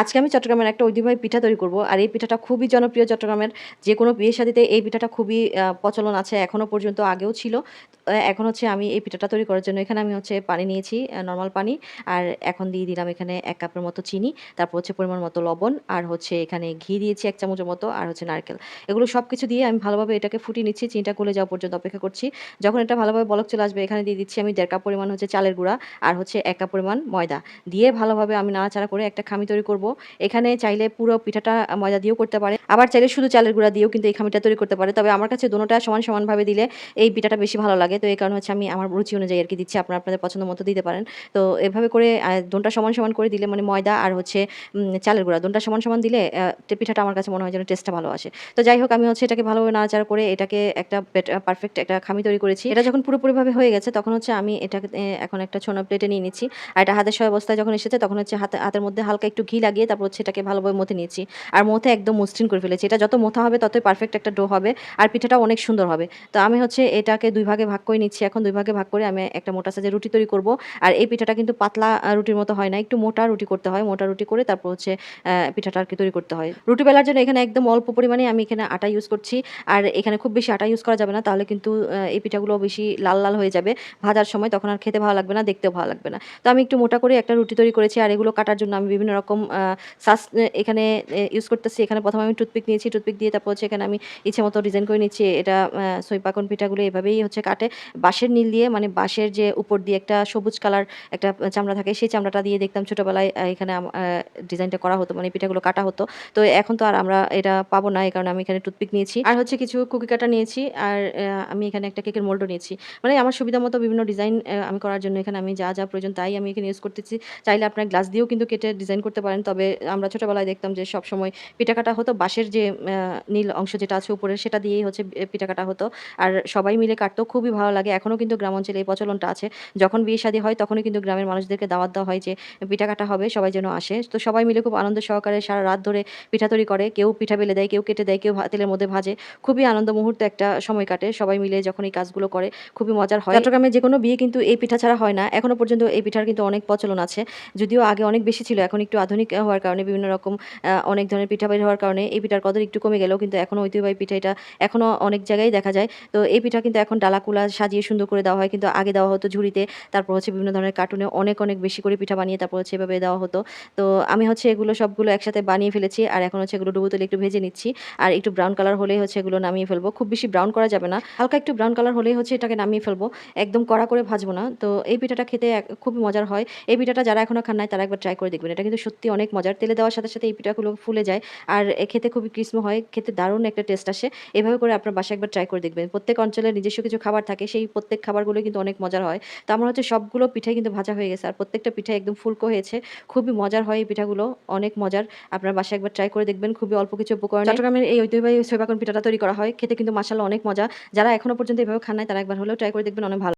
আজকে আমি চট্টগ্রামের একটা ঐতিহ্যবাহী পিঠা তৈরি করব, আর এই পিঠাটা খুবই জনপ্রিয় চট্টগ্রামের যে কোনো বিয়ে শাদিতে এই পিঠাটা খুবই প্রচলন আছে এখনও পর্যন্ত আগেও ছিল। এখন হচ্ছে আমি এই পিঠাটা তৈরি করার জন্য এখানে আমি হচ্ছে পানি নিয়েছি নর্মাল পানি, আর এখন দিয়ে দিলাম এখানে এক কাপের মতো চিনি, তারপর হচ্ছে পরিমাণ মতো লবণ, আর হচ্ছে এখানে ঘি দিয়েছি এক চামচের মতো, আর হচ্ছে নারকেল। এগুলো সব কিছু দিয়ে আমি ভালোভাবে এটাকে ফুটিয়ে নিচ্ছি, চিনিটা গলে যাওয়া পর্যন্ত অপেক্ষা করছি। যখন এটা ভালোভাবে বলক চলে আসবে, এখানে দিয়ে দিচ্ছি আমি দেড় কাপ পরিমাণ হচ্ছে চালের গুঁড়া, আর হচ্ছে এক কাপ পরিমাণ ময়দা। দিয়ে ভালোভাবে আমি নাড়াচাড়া করে একটা খামি তৈরি করব এখানে চাইলে পুরো পিঠাটা ময়দা দিয়েও করতে পারে। আবার চাইলে শুধু চালের গুঁড়া দিয়েও কিন্তু এই খামিটা তৈরি করতে পারে। তবে আমার কাছে দোনোটা সমান সমানভাবে দিলে এই পিঠাটা বেশি ভালো লাগে। তো এই কারণে হচ্ছে আমি আমার রুচি অনুযায়ী আর কি দিচ্ছি। আপনারা আপনাদের পছন্দ মতো দিতে পারেন। তো এভাবে করে দোনটা সমান সমান করে দিলে মানে ময়দা আর হচ্ছে চালের গুঁড়া দোনটা সমান সমান দিলে পিঠাটা আমার কাছে মনে হয় যেন টেস্টটা ভালো আসে। তো যাই হোক, আমি হচ্ছে এটাকে ভালোভাবে নাড়াচাড়া করে এটাকে একটা পারফেক্ট একটা খামি তৈরি করেছি। এটা যখন পুরোপুরিভাবে হয়ে গেছে, তখন হচ্ছে আমি এটাকে এখন একটা ছোনো প্লেটে নিয়ে নিচ্ছি। আর এটা হাতের সহ অবস্থায় যখন এসেছে, তখন হচ্ছে হাতে, হাতের মধ্যে হালকা একটু ঘি লাগিয়ে তারপর হচ্ছে এটাকে ভালোভাবে মথে নিয়েছি। আর মথে একদম মসৃণ করে ফেলেছি। এটা যত মোথা হবে ততই পারফেক্ট একটা ডো হবে আর পিঠাটা অনেক সুন্দর হবে। তো আমি হচ্ছে এটাকে দুই ভাগে ভাগ করে নিচ্ছি। এখন দুই ভাগে ভাগ করে আমি একটা মোটা সাইজের রুটি তৈরি করব। আর এই পিঠাটা কিন্তু পাতলা রুটির মতো হয় না। একটু মোটা রুটি করতে হয়। মোটা রুটি করে তারপর হচ্ছে পিঠাটা আর কি তৈরি করতে হয়। রুটি বেলার জন্য এখানে একদম অল্প পরিমাণে আমি এখানে আটা ইউজ করছি। আর এখানে খুব বেশি আটা ইউজ করা যাবে না। তাহলে কিন্তু এই পিঠাগুলো বেশি লাল লাল হয়ে যাবে। ভাজার সময় তখন আর খেতে ভালো লাগবে না, দেখতেও ভালো লাগবে না। তো আমি একটু মোটা করে একটা রুটি তৈরি করেছি। আর এগুলো কাটার জন্য আমি বিভিন্ন রকম সাস এখানে ইউজ করতেছি। এখানে প্রথমে আমি টুথপিক নিয়েছি। টুথপিক দিয়ে তারপর হচ্ছে এখানে আমি ইচ্ছে মতো ডিজাইন করে নিচ্ছি। এটা সৈপাকন পিঠাগুলো এভাবেই হচ্ছে কাটে। বাঁশের নীল দিয়ে মানে বাঁশের যে উপর দিয়ে একটা সবুজ কালার একটা চামড়া থাকে, সেই চামড়াটা দিয়ে দেখতাম ছোটোবেলায় এখানে ডিজাইনটা করা হতো মানে পিঠাগুলো কাটা হতো। তো এখন তো আর আমরা এটা পাবো না, এই কারণে আমি এখানে টুথপিক নিয়েছি। আর হচ্ছে কিছু কুকি কাটা নিয়েছি, আর আমি এখানে একটা কেকের মোল্ডও নিয়েছি। মানে আমার সুবিধা মতো বিভিন্ন ডিজাইন আমি করার জন্য এখানে আমি যা যা প্রয়োজন তাই আমি এখানে ইউজ করতেছি। চাইলে আপনার গ্লাস দিয়েও কিন্তু কেটে ডিজাইন করতে পারেন। তবে আমরা ছোটোবেলায় দেখতাম যে সব সময় পিঠা কাটা হতো, বাঁশের যে নীল অংশ যেটা আছে উপরে সেটা দিয়েই হচ্ছে পিঠা কাটা হতো। আর সবাই মিলে কাটতো খুবই ভালো লাগে। এখনও কিন্তু গ্রাম অঞ্চলে এই প্রচলনটা আছে। যখন বিয়ে শাদী হয় তখনই কিন্তু গ্রামের মানুষদেরকে দাওয়াত দেওয়া হয় যে, পিঠা কাটা হবে, সবাই যেন আসে। তো সবাই মিলে খুব আনন্দ সহকারে সারা রাত ধরে পিঠা তৈরি করে। কেউ পিঠা বেলে দেয়, কেউ কেটে দেয়, কেউ তেলের মধ্যে ভাজে। খুবই আনন্দ মুহূর্তে একটা সময় কাটে। সবাই মিলে যখন এই কাজগুলো করে, খুবই মজার হয়। চট্টগ্রামে যে কোনো বিয়ে কিন্তু এই পিঠা ছাড়া হয় না। এখনও পর্যন্ত এই পিঠার কিন্তু অনেক প্রচলন আছে। যদিও আগে অনেক বেশি ছিল, এখন একটু আধুনিক হওয়ার কারণে, বিভিন্ন রকম অনেক ধরনের পিঠা বের হওয়ার কারণে এই পিঠার কদর একটু কমে গেলেও কিন্তু এখনও ঐতিহ্যবাহী পিঠা এটা এখনও অনেক জায়গায় দেখা যায়। তো এই পিঠা কিন্তু এখন ডালাকুলা সাজিয়ে সুন্দর করে দেওয়া হয়। কিন্তু আগে দেওয়া হতো ঝুড়িতে, তারপর হচ্ছে বিভিন্ন ধরনের কার্টুনে অনেক অনেক বেশি করে পিঠা বানিয়ে তারপর হচ্ছে এভাবে দেওয়া হতো। তো আমি হচ্ছে এগুলো সবগুলো একসাথে বানিয়ে ফেলেছি আর এখন হচ্ছে এগুলো ডুবো তেলে একটু ভেজে নিচ্ছি। আর একটু ব্রাউন কালার হলেই হচ্ছে এগুলো নামিয়ে ফেলব। খুব বেশি ব্রাউন করা যাবে না। হালকা একটু ব্রাউন কালার হলেই হচ্ছে এটাকে নামিয়ে ফেলব। একদম কড়া করে ভাজবো না। তো এই পিঠাটা খেতে খুবই মজার হয়। এই পিঠাটা যারা এখনও খান নাই তারা একবার ট্রাই করে দেখবেন। এটা কিন্তু সত্যি অনেক মজার। তেলে দেওয়ার সাথে সাথে এই পিঠাগুলো ফুলে যায়। আর খেতে খুবই ক্রিস্ম হয়, খেতে দারুণ একটা টেস্ট আসে। এভাবে করে আপনার বাসায় একবার ট্রাই করে দেখবেন। প্রত্যেক অঞ্চলের নিজস্ব কিছু খাবার থাকে, সেই প্রত্যেক খাবারগুলো কিন্তু অনেক মজার হয়। তো আমার হচ্ছে সবগুলো পিঠাই কিন্তু ভাজা হয়ে গেছে। আর প্রত্যেকটা পিঠাই একদম ফুলকো হয়েছে। খুবই মজার হয় এই পিঠাগুলো, অনেক মজার। আপনার বাসায় একবার ট্রাই করে দেখবেন। খুবই অল্প কিছু উপকরণ চট্টগ্রামের এই ঐতিহ্যবাহী সৈবাকন পিঠাটা তৈরি করা হয়। খেতে কিন্তু মাসাল্লাহ অনেক মজা। যারা এখনও পর্যন্ত এভাবে খান নাই, তারা একবার হলেও ট্রাই করে দেখবেন, অনেক ভালো